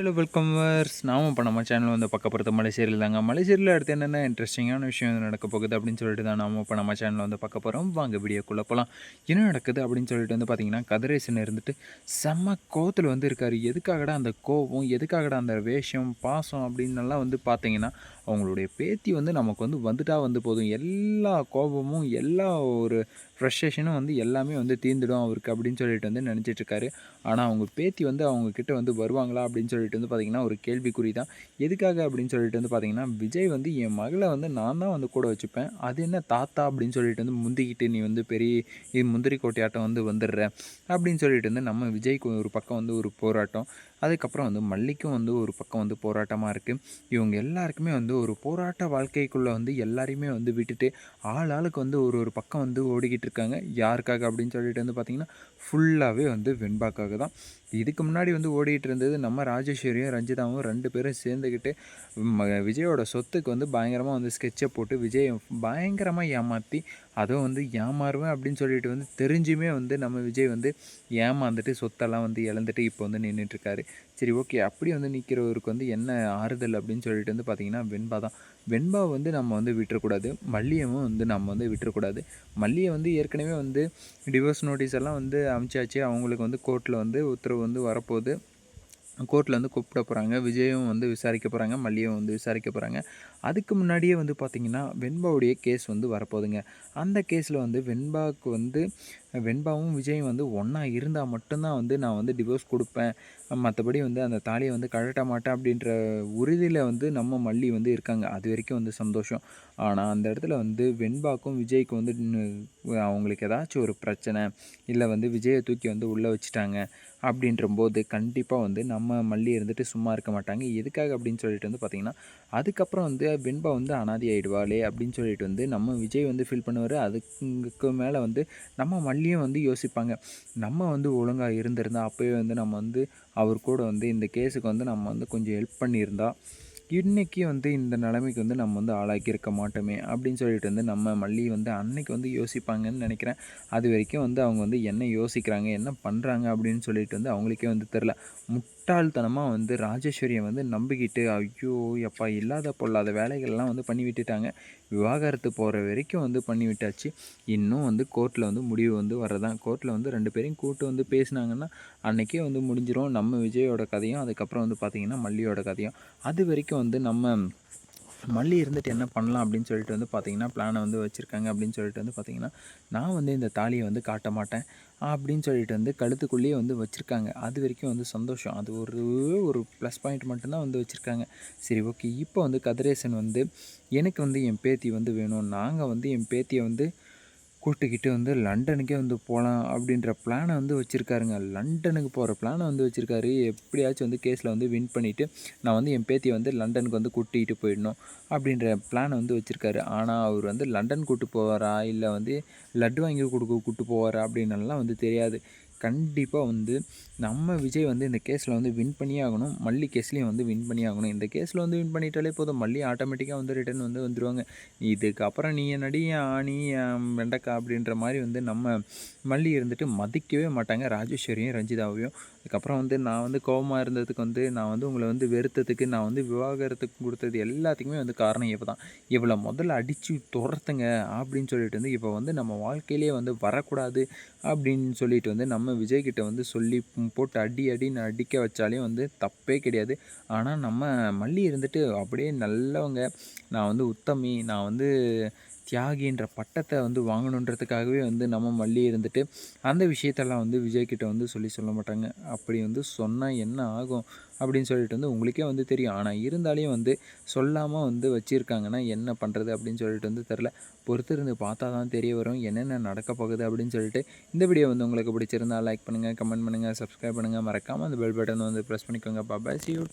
Hello welcome verse நாம இப்போ நம்ம சேனல் வந்து பக்க பொறுத்த மலை தாங்க. மலை அடுத்து என்னென்ன இன்ட்ரெஸ்டிங்கான விஷயம் நடக்க போகுது அப்படின்னு சொல்லிட்டு தான் நாம இப்போ நம்ம சேனலில் வந்து பார்க்க போகிறோம் வாங்க வீடியோக்குள்ளே போகலாம் என்ன நடக்குது அப்படின்னு சொல்லிட்டு வந்து பார்த்தீங்கன்னா கதிரேசன் இருந்துட்டு செம்ம கோவத்தில் வந்து இருக்கார். எதுக்காகடா அந்த கோபம் எதுக்காகடா அந்த வேஷம்? பாசம் அப்படின்னெல்லாம் வந்து பார்த்தீங்கன்னா அவங்களுடைய பேத்தி வந்து நமக்கு வந்து வந்துட்டா வந்து போதும். எல்லா கோபமும் எல்லா ஒரு ஃப்ரஸ்ட்ரேஷனும் வந்து எல்லாமே வந்து தீர்ந்துடும் அவருக்கு அப்படின்னு சொல்லிட்டு வந்து நினச்சிட்ருக்காரு. ஆனால் அவங்க பேத்தி வந்து அவங்கக்கிட்ட வந்து வருவாங்களா அப்படின்னு சொல்லிட்டு வந்து பார்த்திங்கன்னா ஒரு கேள்விக்குறி தான். எதுக்காக அப்படின்னு சொல்லிட்டு வந்து பார்த்திங்கன்னா விஜய் வந்து என் மகளை வந்து நான் தான் வந்து கூட வச்சுப்பேன். அது என்ன தாத்தா அப்படின்னு சொல்லிட்டு வந்து முந்திக்கிட்டு நீ வந்து பெரிய முந்திரி கோட்டையாட்டம் வந்து வந்துடுற அப்படின்னு சொல்லிட்டு வந்து நம்ம விஜய்க்கு ஒரு பக்கம் வந்து ஒரு போராட்டம். அதுக்கப்புறம் வந்து மல்லிக்கும் வந்து ஒரு பக்கம் வந்து போராட்டமாக இருக்குது இவங்க எல்லாருக்குமே வந்து ஒரு போராட்ட வாழ்க்கைக்குள்ளே வந்து எல்லாரையுமே வந்து விட்டுட்டு ஆள் ஆளுக்கு வந்து ஒரு ஒரு பக்கம் வந்து ஓடிக்கிட்டு இருக்காங்க. யாருக்காக அப்படின்னு சொல்லிட்டு வந்து பார்த்திங்கன்னா ஃபுல்லாகவே வந்து வெண்பாக்காக தான் இதுக்கு முன்னாடி வந்து ஓடிட்டு இருந்தது நம்ம ராஜேஸ்வரியும் ரஞ்சிதாவும் ரெண்டு பேரும் சேர்ந்துக்கிட்டு விஜயோட சொத்துக்கு வந்து பயங்கரமாக வந்து ஸ்கெட்சை போட்டு விஜயை பயங்கரமாக ஏமாற்றி அதுவும் வந்து ஏமாறுவேன் அப்படின்னு சொல்லிட்டு வந்து தெரிஞ்சுமே வந்து நம்ம விஜய் வந்து ஏமாந்துட்டு சொத்தெல்லாம் வந்து இழந்துட்டு இப்போ வந்து நின்றுட்டுருக்காரு சரி ஓகே. அப்படி வந்து நிற்கிறவருக்கு வந்து என்ன ஆறுதல் அப்படின்னு சொல்லிட்டு வந்து பார்த்திங்கன்னா வெண்பா தான். வெண்பா வந்து நம்ம வந்து விட்டுறக்கூடாது. மல்லியமும் வந்து நம்ம வந்து விட்டுறக்கூடாது. மல்லியை வந்து ஏற்கனவே வந்து டிவோர்ஸ் நோட்டீஸ் எல்லாம் வந்து அமிச்சாச்சு. அவங்களுக்கு வந்து கோர்ட்டில் வந்து உத்தரவு வந்து வரப்போகுது. கோர்ட்டில் வந்து கூப்பிட போகிறாங்க விஜயும் வந்து விசாரிக்க போகிறாங்க மல்லியும் வந்து விசாரிக்க போகிறாங்க அதுக்கு முன்னாடியே வந்து பார்த்திங்கன்னா வெண்பாவுடைய கேஸ் வந்து வரப்போகுதுங்க. அந்த கேஸில் வந்து வெண்பாவுக்கு வந்து வெண்பாவும் விஜயும் வந்து ஒன்றா இருந்தால் மட்டும்தான் வந்து நான் வந்து டிவோர்ஸ் கொடுப்பேன். மற்றபடி வந்து அந்த தாலியை வந்து கழட்ட மாட்டேன் அப்படின்ற உறுதியில் வந்து நம்ம மல்லி வந்து இருக்காங்க. அது வரைக்கும் வந்து சந்தோஷம். ஆனால் அந்த இடத்துல வந்து வெண்பாக்கும் விஜய்க்கும் வந்து அவங்களுக்கு ஏதாச்சும் ஒரு பிரச்சனை இல்லை வந்து விஜயை தூக்கி வந்து உள்ளே வச்சுட்டாங்க அப்படின்ற போது கண்டிப்பாக வந்து நம்ம மல்லி இருந்துட்டு சும்மா இருக்க மாட்டாங்க. எதுக்காக அப்படின்னு சொல்லிட்டு வந்து பார்த்திங்கன்னா அதுக்கப்புறம் வந்து வெண்பா வந்து அனாதி ஆகிடுவாளே அப்படின்னு சொல்லிட்டு வந்து நம்ம விஜய் வந்து ஃபீல் பண்ணுவார். அதுக்கு மேலே வந்து நம்ம அதுலேயும் வந்து யோசிப்பாங்க. நம்ம வந்து ஒழுங்காக இருந்திருந்தால் அப்போயே வந்து நம்ம வந்து அவர் கூட வந்து இந்த கேஸுக்கு வந்து நம்ம வந்து கொஞ்சம் ஹெல்ப் பண்ணியிருந்தா இன்றைக்கி வந்து இந்த நிலைமைக்கு வந்து நம்ம வந்து ஆளாக்கியிருக்க மாட்டோமே அப்படின்னு சொல்லிட்டு வந்து நம்ம மல்லி வந்து அன்னைக்கு வந்து யோசிப்பாங்கன்னு நினைக்கிறேன். அது வரைக்கும் வந்து அவங்க வந்து என்ன யோசிக்கிறாங்க என்ன பண்ணுறாங்க அப்படின்னு சொல்லிட்டு வந்து அவங்களுக்கே வந்து தெரில. முட்டாள்தனமாக வந்து ராஜேஸ்வரியை வந்து நம்பிக்கிட்டு ஐயோ எப்பா இல்லாத பொல்லாத வேலைகள்லாம் வந்து பண்ணி விட்டுட்டாங்க. விவாகரத்து போகிற வரைக்கும் வந்து பண்ணி விட்டாச்சு. இன்னும் வந்து கோர்ட்டில் வந்து முடிவு வந்து வரதான் கோர்ட்டில் வந்து ரெண்டு பேரையும் கூட்டு வந்து பேசினாங்கன்னா அன்றைக்கே வந்து முடிஞ்சிடும் நம்ம விஜயோட கதையும் அதுக்கப்புறம் வந்து பார்த்திங்கன்னா மல்லியோட கதையும். அது வரைக்கும் வந்து நம்ம மல்லி இருந்துட்டு என்ன பண்ணலாம் அப்படின்னு சொல்லிட்டு வந்து பார்த்திங்கன்னா பிளானை வந்து வச்சுருக்காங்க அப்படின்னு சொல்லிட்டு வந்து பார்த்திங்கன்னா நான் வந்து இந்த தாலியை வந்து காட்ட மாட்டேன் அப்படின்னு சொல்லிட்டு வந்து கழுத்துக்குள்ளேயே வந்து வச்சுருக்காங்க. அது வரைக்கும் வந்து சந்தோஷம். அது ஒரு ஒரு ப்ளஸ் பாயிண்ட் மட்டும்தான் வந்து வச்சுருக்காங்க. சரி ஓகே இப்போ வந்து கதிரேசன் வந்து எனக்கு வந்து என் பேத்தி வந்து வேணும். நாங்கள் வந்து என் பேத்தியை வந்து கூட்டுக்கிட்டு வந்து லண்டனுக்கே வந்து போகலாம் அப்படின்ற பிளானை வந்து வச்சுருக்காருங்க. லண்டனுக்கு போகிற பிளானை வந்து வச்சுருக்காரு. எப்படியாச்சும் வந்து கேஸில் வந்து வின் பண்ணிவிட்டு நான் வந்து என் பேத்தியை வந்து லண்டனுக்கு வந்து கூட்டிகிட்டு போயிடணும் அப்படின்ற பிளானை வந்து வச்சுருக்காரு. ஆனால் அவர் வந்து லண்டன் கூட்டு போவாரா? இல்லை வந்து லட்டு வாங்கி கொடுக்க கூப்பிட்டு போவாரா? அப்படின்னலாம் வந்து தெரியாது. கண்டிப்பாக வந்து நம்ம விஜய் வந்து இந்த கேஸில் வந்து வின் பண்ணியே ஆகணும். மல்லி கேஸ்லேயும் வந்து வின் பண்ணி ஆகணும். இந்த கேஸில் வந்து வின் பண்ணிட்டாலே போதும். மல்லி ஆட்டோமேட்டிக்காக வந்து ரிட்டன் வந்து வந்துடுவாங்க இதுக்கப்புறம் நீ நடி ஆணி வெண்டக்கா? அப்படின்ற மாதிரி வந்து நம்ம மல்லி இருந்துட்டு மதிக்கவே மாட்டாங்க. ராஜேஸ்வரியும் ரஞ்சிதாவையும். அதுக்கப்புறம் வந்து நான் வந்து கோபமாக இருந்ததுக்கு வந்து நான் வந்து உங்களை வந்து வெறுத்ததுக்கு நான் வந்து விவாகரத்துக்கு கொடுத்தது எல்லாத்துக்குமே வந்து காரணம் இப்போ தான். இவ்வளோ முதல்ல அடித்து துரத்துங்க அப்படின்னு சொல்லிட்டு வந்து இப்போ வந்து நம்ம வாழ்க்கையிலே வந்து வரக்கூடாது அப்படின்னு சொல்லிட்டு வந்து நம்ம விஜய்கிட்ட வந்து சொல்லி போட்டு அடி அடின்னு அடிக்க வச்சாலே வந்து தப்பே கிடையாது. ஆனால் நம்ம மல்லி இருந்துட்டு அப்படியே நல்லவங்க. நான் வந்து உத்தமி நான் வந்து தியாகின்ற பட்டத்தை வந்து வாங்கணுன்றதுக்காகவே வந்து நம்ம மல்லி இருந்துட்டு அந்த விஷயத்தெல்லாம் வந்து விஜய்கிட்ட வந்து சொல்லி சொல்ல மாட்டாங்க. அப்படி வந்து சொன்னால் என்ன ஆகும் அப்படின்னு சொல்லிட்டு வந்து உங்களுக்கே வந்து தெரியும். ஆனால் இருந்தாலையும் வந்து சொல்லாமல் வந்து வச்சுருக்காங்கன்னா என்ன பண்ணுறது அப்படின்னு சொல்லிட்டு வந்து தெரில பொறுத்து இருந்து பார்த்தா தான் தெரிய வரும். என்னென்ன நடக்க போகுது அப்படின்னு சொல்லிட்டு இந்த வீடியோ வந்து உங்களுக்கு பிடிச்சிருந்தா லைக் பண்ணுங்கள் கமெண்ட் பண்ணுங்கள் சப்ஸ்கிரைப் பண்ணுங்கள் மறக்காமல் அந்த பெல் பட்டன் வந்து ப்ரெஸ் பண்ணிக்கோங்க. Baba C you